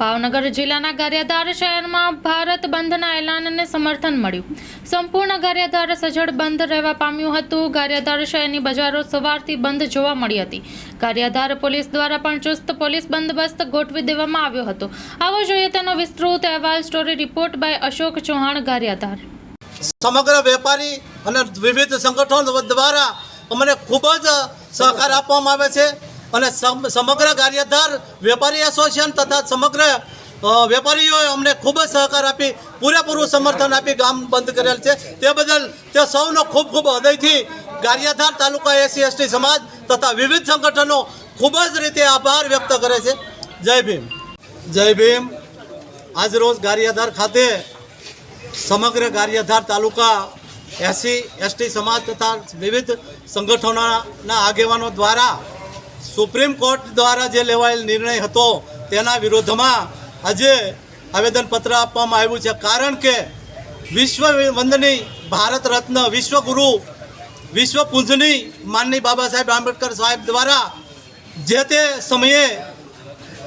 ભાવનગર જિલ્લાના ગારિયાધાર શહેરમાં ભારત બંધના એલાનને સમર્થન મળ્યું. સંપૂર્ણ ગારિયાધાર સજ્જડ બંધ રહેવા પામ્યું હતું. ગારિયાધાર શહેરની બજારો સવારથી બંધ જોવા મળી હતી. ગારિયાધાર પોલીસ દ્વારા પણ ચુસ્ત પોલીસ બંદોબસ્ત ગોઠવી દેવામાં આવ્યો હતો. આવો જોઈએ તેનો વિસ્તૃત અહેવાલ story report by Ashok Chauhan, Gariyadhar. સમગ્ર વેપારી અને વિવિધ સંગઠનો દ્વારા અમને ખૂબ જ સહકાર આપવામાં આવે છે. અને સમ- સમગ્ર ગારિયાધાર વેપારી એસોસિએશન તથા સમગ્ર વેપારીઓએ અમને ખૂબ જ સહકાર આપી, પૂરેપૂરું સમર્થન આપી ગામ બંધ કરેલ છે. તે બદલ તે સૌનો ખૂબ ખૂબ હૃદયથી ગારિયાધાર તાલુકા એસસી, એસટી સમાજ તથા વિવિધ સંગઠનો ખૂબ જ રીતે આભાર વ્યક્ત કરે છે. જય ભીમ. જય ભીમ. આજરોજ ગારિયાધાર ખાતે સમગ્ર ગારિયાધાર તાલુકા એસસી, એસટી સમાજ તથા વિવિધ સંગઠનોના આગેવાનો દ્વારા સુપ્રીમ કોર્ટ દ્વારા જે લેવાયેલ નિર્ણય હતો તેના વિરોધમાં આજે આવેદનપત્ર આપવામાં આવ્યું છે. કારણ કે વિશ્વ વંદની ભારત રત્ન વિશ્વગુરુ વિશ્વ પૂજની માનની બાબા સાહેબ આંબેડકર સાહેબ દ્વારા જે તે સમયે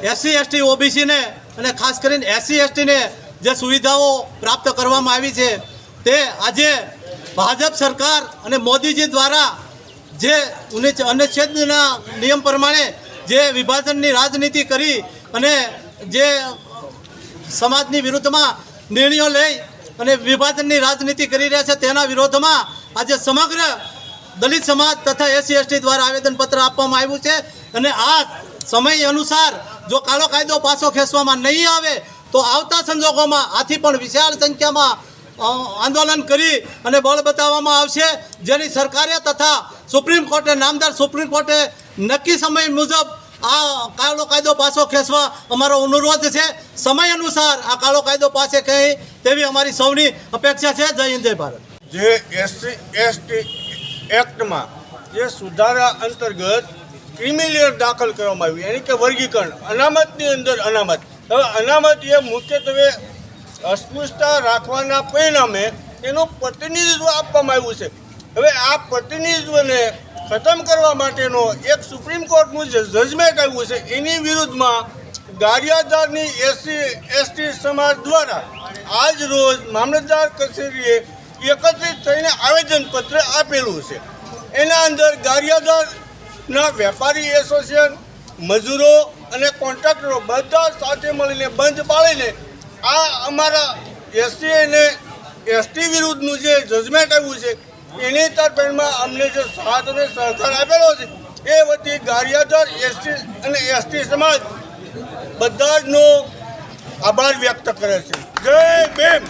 એસસી, એસટી ઓબીસીને અને ખાસ કરીને એસસી એસટીને જે સુવિધાઓ પ્રાપ્ત કરવામાં આવી છે તે આજે ભાજપ સરકાર અને મોદીજી દ્વારા જે અનુચ્છેદના નિયમ પ્રમાણે જે વિભાજનની રાજનીતિ કરી અને જે સમાજની વિરુદ્ધમાં નિર્ણયો લઈ અને વિભાજનની રાજનીતિ કરી રહ્યા છે, તેના વિરોધમાં આજે સમગ્ર દલિત સમાજ તથા એસસી એસટી દ્વારા આવેદનપત્ર આપવામાં આવ્યું છે અને આ સમય અનુસાર જો કાળો કાયદો પાછો ખેંચવામાં નહીં આવે, તો આવતા સંજોગોમાં આથી પણ વિશાળ સંખ્યામાં આંદોલન કરી અને બળ બતાવવામાં આવશે. જેની સરકારે તથા સુપ્રીમ કોર્ટે, નામદાર સુપ્રીમ કોર્ટે નક્કી સમય મુજબ આ કાળો કાયદો પાછો ખેંચવા અમારો અનુરોધ છે. સમય અનુસાર આ કાળો કાયદો પાસે કહી તેવી અમારી સૌની અપેક્ષા છે. જય હિન્દ, જય ભારત. જે એસસી એસટી એક્ટમાં જે સુધારા અંતર્ગત ક્રિમિનલ દાખલ કરવામાં આવ્યું એની કે વર્ગીકરણ, અનામતની અંદર અનામત. હવે અનામત એ મુખ્યત્વે અસ્પૃશ્યતા રાખવાના પરિણામે એનું પ્રતિનિધિત્વ આપવામાં આવ્યું છે. હવે આ પ્રતિનિધિત્વને ખતમ કરવા માટેનો એક સુપ્રીમ કોર્ટનું જે જજમેન્ટ આવ્યું છે. એની વિરુદ્ધમાં ગારિયાદારની એસસી એસટી સમાજ દ્વારા આજ રોજ મામલતદાર કચેરીએ એકત્રિત થઈને આવેદનપત્ર આપેલું છે. એના અંદર ગારિયાદારના વેપારી એસોસિએશન, મજૂરો અને કોન્ટ્રાક્ટરો બધા સાથે મળીને બંધ પાડીને આ અમારા એસટી અને એસટી વિરુદ્ધનું જે જજમેન્ટ આવ્યું છે એની તરફેણમાં અમને જે સાથ અને સહકાર આપેલો છે એ વતી ગારિયાધર એસટી અને એસટી સમાજ બધા જનો આભાર વ્યક્ત કરે છે. જય ભીમ!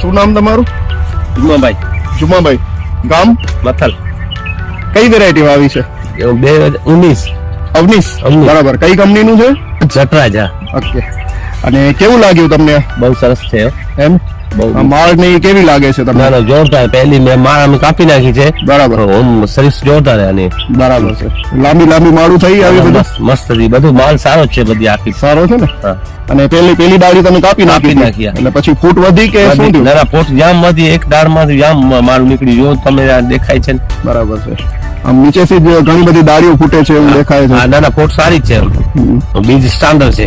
શું નામ તમારું? જુમાભાઈ. જુમાભાઈ. ગામ? મથલ. કઈ વેરાયટી આવી છે? બે હજાર ઉન્નીસ. અવનીશ. બરાબર. કઈ કંપનીનું છે? જટરાજા. ઓકે. અને કેવું લાગ્યું તમને? બહુ સરસ છે એમ? બહુ આ માળ ને ઈ કેવી લાગે છે તમને? ના જોરદાર. પહેલી મેં માળ અમે કાપી નાખી છે. બરાબર. ઓમ સર્વિસ જોરદાર આની. બરાબર છે. લાંબી લાંબી માળું થઈ આવી બધું મસ્ત મસ્ત હતી બધું માલ સારો છે બધી આખી. સારો છે ને? અને પેલી પેલી ડાળી તમે કાપી નાખી. નાખી, એટલે પછી ફૂટ વધી કે શું થયું? ના ના જામ વધી. એક દાળમાંથી જામ માલ નીકળી જો તમે દેખાય છે. બરાબર છે. આમ નીચેથી ઘણી બધી ડાળીઓ ફૂટે છે એવું દેખાય છે. ના ના પોટ સારી છે. બીજ સ્ટાન્ડર્ડ છે.